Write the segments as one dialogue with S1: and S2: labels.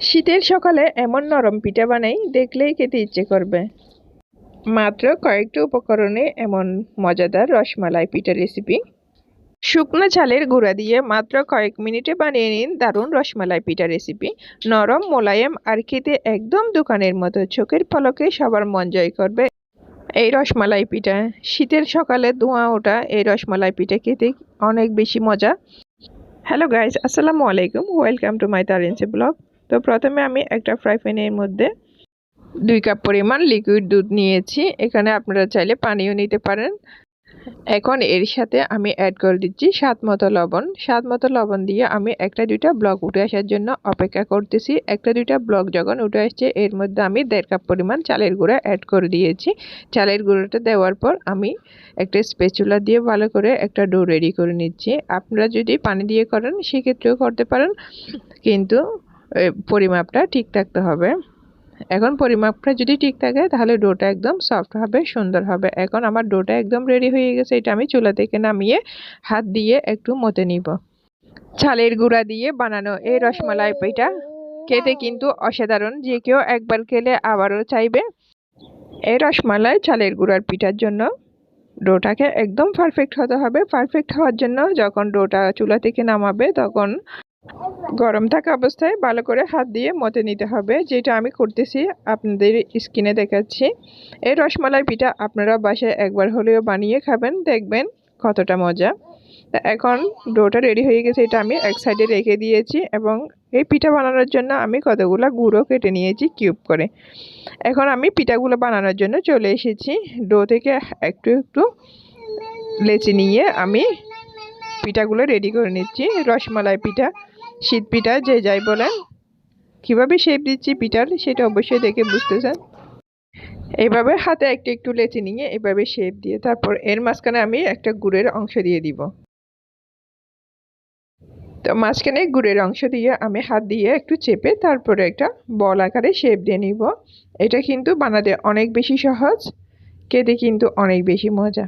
S1: শীতের সকালে এমন নরম পিঠা বানাই, দেখলেই খেতে ইচ্ছে করবে। মাত্র কয়েকটি উপকরণে এমন মজাদার রসমালাই পিঠা রেসিপি শুকনো চালের গুঁড়া দিয়ে মাত্র কয়েক মিনিটে বানিয়ে নিন দারুণ রসমালাই পিঠা রেসিপি নরম মোলায়েম আর খেতে একদম দোকানের মতো, চোখের পলকে সবার মন জয় করবে এই রসমালাই পিঠা। শীতের সকালে ধোঁয়া ওঠা এই রসমালাই পিঠা খেতে অনেক বেশি মজা। হ্যালো গাইজ আসসালামু আলাইকুম। ওয়েলকাম টু মাই তারেন্সি ব্লগ। তো প্রথমে আমি একটা ফ্রাই প্যানের মধ্যে দুই কাপ পরিমাণ লিকুইড দুধ নিয়েছি। এখানে আপনারা চাইলে পানিও নিতে পারেন। এখন এর সাথে আমি অ্যাড করে দিচ্ছি স্বাদ মতো লবণ। স্বাদ মতো লবণ দিয়ে আমি একটা দুইটা ব্লক উঠে আসার জন্য অপেক্ষা করতেছি। একটা দুইটা ব্লক যখন উঠে আসছে, এর মধ্যে আমি দেড় কাপ পরিমাণ চালের গুঁড়া অ্যাড করে দিয়েছি। চালের গুঁড়োটা দেওয়ার পর আমি একটা স্পেচুলা দিয়ে ভালো করে একটা ডো রেডি করে নিচ্ছি। আপনারা যদি পানি দিয়ে করেন, সেক্ষেত্রেও করতে পারেন। কিন্তু পরিমাপটা ঠিক থাকতে হবে। এখন পরিমাপটা যদি ঠিক থাকে, তাহলে ডোটা একদম সফট হবে, সুন্দর হবে। এখন আমার ডোটা একদম রেডি হয়ে গেছে, এটা আমি চুলা থেকে নামিয়ে হাত দিয়ে একটু মতে নিব। চালের গুঁড়া দিয়ে বানানো এই রসমালাই পিঠা খেতে কিন্তু অসাধারণ, যে কেউ একবার খেলে আবারও চাইবে। এই রসমালাই চালের গুঁড়ার পিঠার জন্য ডোটাকে একদম পারফেক্ট হতে হবে। পারফেক্ট হওয়ার জন্য যখন ডোটা চুলা থেকে নামাবে, তখন গরম থাকা অবস্থায় ভালো করে হাত দিয়ে মতে নিতে হবে। যেটা আমি করতেছি, আপনাদের স্কিনে দেখাচ্ছি। এই রসমালাই পিঠা আপনারা বাসায় একবার হলেও বানিয়ে খাবেন, দেখবেন কতটা মজা। এখন ডোটা রেডি হয়ে গেছে, এটা আমি এক সাইডে রেখে দিয়েছি এবং এই পিঠা বানানোর জন্য আমি কতগুলো গুঁড়ো কেটে নিয়েছি কিউব করে। এখন আমি পিঠাগুলো বানানোর জন্য চলে এসেছি। ডো থেকে একটু একটু লেচি নিয়ে আমি পিঠাগুলো রেডি করে নিচ্ছি, রসমালাই পিঠা। শীত পিঠা যে যাই বলেন। কীভাবে শেপ দিচ্ছি পিঠার, সেটা অবশ্যই দেখে বুঝতেছেন। এইভাবে হাতে একটু একটু লেচি নিয়ে এভাবে শেপ দিয়ে তারপর এর মাঝখানে আমি একটা গুড়ের অংশ দিয়ে দিব। তো মাঝখানে গুড়ের অংশ দিয়ে আমি হাত দিয়ে একটু চেপে তারপরে একটা বল আকারে শেপ দিয়ে নিব। এটা কিন্তু বানাতে অনেক বেশি সহজ, খেতে কিন্তু অনেক বেশি মজা।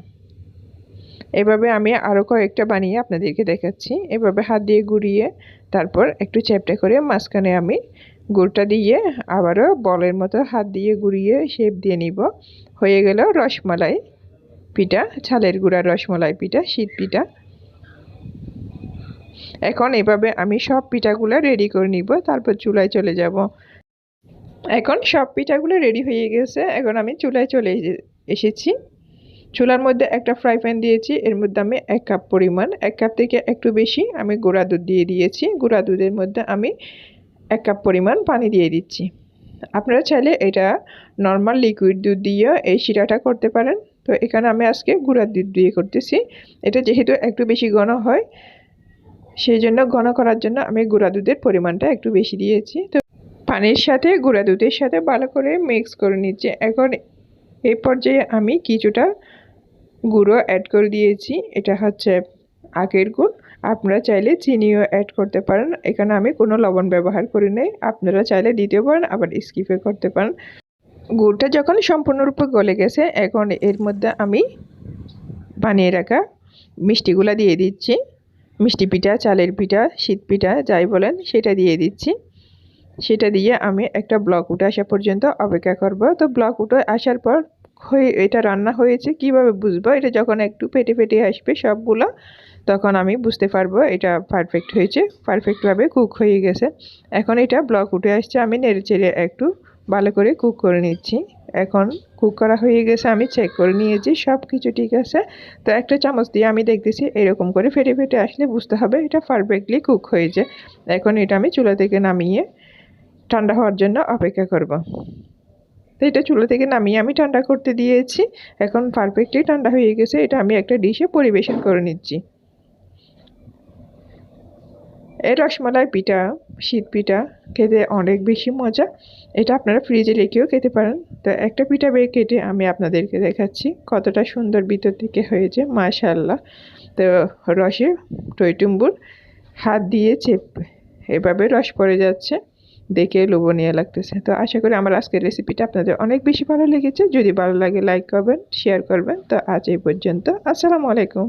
S1: এভাবে আমি আরও কয়েকটা বানিয়ে আপনাদেরকে দেখাচ্ছি। এভাবে হাত দিয়ে গুড়িয়ে, তারপর একটু চ্যাপটা করে মাঝখানে আমি গুড়টা দিয়ে আবারও বলের মতো হাত দিয়ে গুড়িয়ে শেপ দিয়ে নিব। হয়ে গেল রসমালাই পিঠা, ছালের গুঁড়া রসমালাই পিঠা, শীত পিঠা। এখন এভাবে আমি সব পিঠাগুলো রেডি করে নিব, তারপর চুলায় চলে যাব। এখন সব পিঠাগুলো রেডি হয়ে গেছে, এখন আমি চুলায় চলে এসেছি। চুলার মধ্যে একটা ফ্রাই প্যান দিয়েছি। এর মধ্যে আমি এক কাপ পরিমাণ, এক কাপ থেকে একটু বেশি আমি গুঁড়া দুধ দিয়ে দিয়েছি। গুঁড়া দুধের মধ্যে আমি এক কাপ পরিমাণ পানি দিয়ে দিচ্ছি। আপনারা চাইলে এটা নর্মাল লিকুইড দুধ দিয়ে এই শিরাটা করতে পারেন। তো এখানে আমি আজকে গুঁড়া দুধ দিয়ে করতেছি। এটা যেহেতু একটু বেশি ঘন হয়, সেই জন্য ঘন করার জন্য আমি গুঁড়া দুধের পরিমাণটা একটু বেশি দিয়েছি। তো পানির সাথে, গুঁড়া দুধের সাথে ভালো করে মিক্স করে নিচ্ছি। এখন এই পর্যায়ে আমি কিছুটা গুঁড়ো অ্যাড করে দিয়েছি। এটা হচ্ছে আগের গুড়। আপনারা চাইলে চিনিও অ্যাড করতে পারেন। এখানে আমি কোনো লবণ ব্যবহার করি নাই। আপনারা চাইলে দিতে পারেন, আবার স্কিপে করতে পারেন। গুড়টা যখন সম্পূর্ণরূপে গলে গেছে, এখন এর মধ্যে আমি বানিয়ে রাখা মিষ্টিগুলো দিয়ে দিচ্ছি। মিষ্টি পিঠা, চালের পিঠা, শীত পিঠা, যাই বলেন, সেটা দিয়ে দিচ্ছি। সেটা দিয়ে আমি একটা ব্লক উঠে আসা পর্যন্ত অপেক্ষা করব। তো ব্লক উঠে আসার পর হয়ে এটা রান্না হয়েছে, কীভাবে বুঝব? এটা যখন একটু ফেটে ফেটে আসবে সবগুলো, তখন আমি বুঝতে পারব এটা পারফেক্ট হয়েছে পারফেক্টভাবে কুক হয়ে গেছে। এখন এটা ব্লক উঠে আসছে, আমি নেড়ে চেড়ে একটু ভালো করে কুক করে নিচ্ছি। এখন কুক করা হয়ে গেছে, আমি চেক করে নিয়েছি সব কিছু ঠিক আছে। তো একটা চামচ দিয়ে আমি দেখতেছি, এরকম করে ফেটে ফেটে আসলে বুঝতে হবে এটা পারফেক্টলি কুক হয়েছে। এখন এটা আমি চুলা থেকে নামিয়ে ঠান্ডা হওয়ার জন্য অপেক্ষা করব। তো এটা চুলা থেকে নামিয়ে আমি ঠান্ডা করতে দিয়েছি। এখন পারফেক্টলি ঠান্ডা হয়ে গেছে, এটা আমি একটা ডিশে পরিবেশন করে নিচ্ছি। এই রসমালাই পিঠা, শীত পিঠা, খেতে অনেক বেশি মজা। এটা আপনারা ফ্রিজে রেখেও খেতে পারেন। তো একটা পিঠা বেয়ে কেটে আমি আপনাদেরকে দেখাচ্ছি কতটা সুন্দর ভিতর থেকে হয়েছে মাশাল্লাহ তো রসে টইটুম্বুর হাত দিয়ে চেপ, এভাবে রস পড়ে যাচ্ছে। দেখে লোভনীয় লাগতেছে। তো আশা করি আমার আজকের রেসিপিটা আপনাদের অনেক বেশি ভালো লেগেছে। যদি ভালো লাগে লাইক করবেন শেয়ার করবেন। তো আজ এই পর্যন্ত। আসসালামু আলাইকুম।